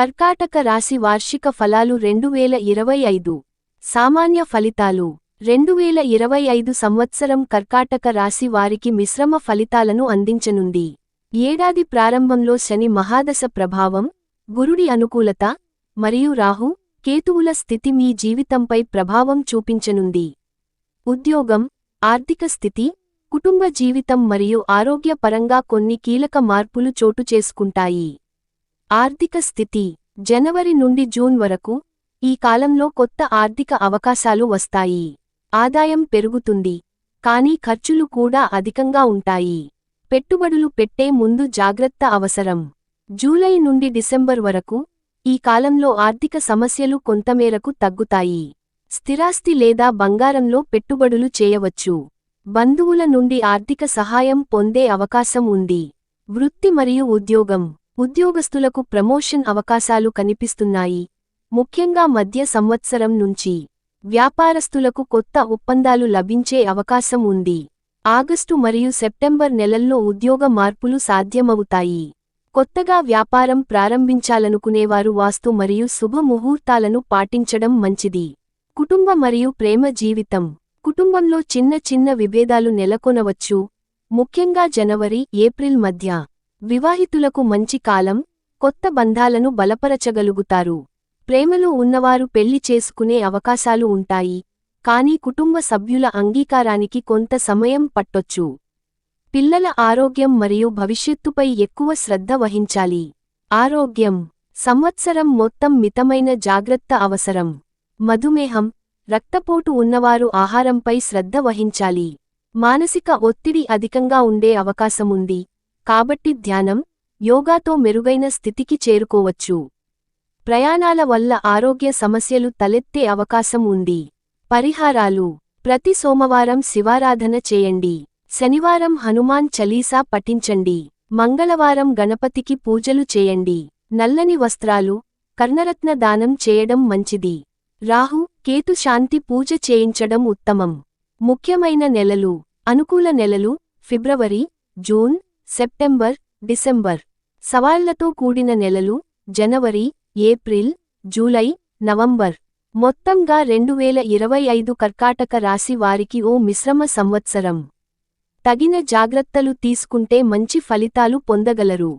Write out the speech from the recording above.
కర్కాటక రాశి వార్షిక ఫలాలు రెండు వేల ఇరవై ఐదు. సామాన్య ఫలితాలు. రెండు వేల ఇరవై ఐదు సంవత్సరం కర్కాటక రాశి వారికి మిశ్రమ ఫలితాలను అందించనుంది. ఏడాది ప్రారంభంలో శని మహాదశ ప్రభావం గురుడి అనుకూలత మరియు రాహు కేతువుల స్థితి మీ జీవితంపై ప్రభావం చూపించనుంది. ఉద్యోగం ఆర్థిక స్థితి కుటుంబ జీవితం మరియు ఆరోగ్యపరంగా కొన్ని కీలక మార్పులు చోటు చేసుకుంటాయి. ఆర్థిక స్థితి. జనవరి నుండి జూన్ వరకు ఈ కాలంలో కొత్త ఆర్థిక అవకాశాలు వస్తాయి. ఆదాయం పెరుగుతుంది. కానీ ఖర్చులు కూడా అధికంగా ఉంటాయి. పెట్టుబడులు పెట్టే ముందు జాగ్రత్త అవసరం. జూలై నుండి డిసెంబర్ వరకు ఈ కాలంలో ఆర్థిక సమస్యలు కొంతమేరకు తగ్గుతాయి. స్థిరాస్తి లేదా బంగారంలో పెట్టుబడులు చేయవచ్చు. బంధువుల నుండి ఆర్థిక సహాయం పొందే అవకాశం ఉంది. వృత్తి మరియు ఉద్యోగం. ఉద్యోగస్తులకు ప్రమోషన్ అవకాశాలు కనిపిస్తున్నాయి. ముఖ్యంగా మధ్య సంవత్సరం నుంచి వ్యాపారస్తులకు కొత్త ఒప్పందాలు లభించే అవకాశం ఉంది. ఆగస్టు మరియు సెప్టెంబర్ నెలల్లో ఉద్యోగ మార్పులు సాధ్యమవుతాయి. కొత్తగా వ్యాపారం ప్రారంభించాలనుకునేవారు వాస్తు మరియు శుభ ముహూర్తాలను పాటించడం మంచిది. కుటుంబ మరియు ప్రేమ జీవితం. కుటుంబంలో చిన్న చిన్న విభేదాలు నెలకొనవచ్చు. ముఖ్యంగా జనవరి ఏప్రిల్ మధ్య వివాహితులకు మంచి కాలం కొత్త బంధాలను బలపరచగలుగుతారు. ప్రేమలో ఉన్నవారు పెళ్ళి చేసుకునే అవకాశాలు ఉంటాయి. కానీ కుటుంబ సభ్యుల అంగీకారానికి కొంత సమయం పట్టొచ్చు. పిల్లల ఆరోగ్యం మరియు భవిష్యత్తుపై ఎక్కువ శ్రద్ధ వహించాలి. ఆరోగ్యం సంవత్సరం మొత్తం మితమైన జాగ్రత్త అవసరం. మధుమేహం రక్తపోటు ఉన్నవారు ఆహారంపై శ్రద్ధ వహించాలి. మానసిక ఒత్తిడి అధికంగా ఉండే అవకాశముంది. కాబట్టి ధ్యానం యోగాతో మెరుగైన స్థితికి చేరుకోవచ్చు. ప్రయాణాల వల్ల ఆరోగ్య సమస్యలు తలెత్తే అవకాశం ఉంది. పరిహారాలు. ప్రతి సోమవారం శివారాధన చేయండి. శనివారం హనుమాన్ చలీసా పఠించండి. మంగళవారం గణపతికి పూజలు చేయండి. నల్లని వస్త్రాలు కర్ణరత్న దానం చేయడం మంచిది. రాహు కేతు శాంతి పూజ చేయించడం ఉత్తమం. ముఖ్యమైన నెలలు. అనుకూల నెలలు. ఫిబ్రవరి జూన్ సెప్టెంబర్ డిసెంబర్. సవాళ్ళతో కూడిన నెలలు జనవరి ఏప్రిల్ జూలై నవంబర్. మొత్తంగా రెండు వేల ఇరవై ఐదు కర్కాటక రాశి వారికి ఓ మిశ్రమ సంవత్సరం. తగిన జాగ్రత్తలు తీసుకుంటే మంచి ఫలితాలు పొందగలరు.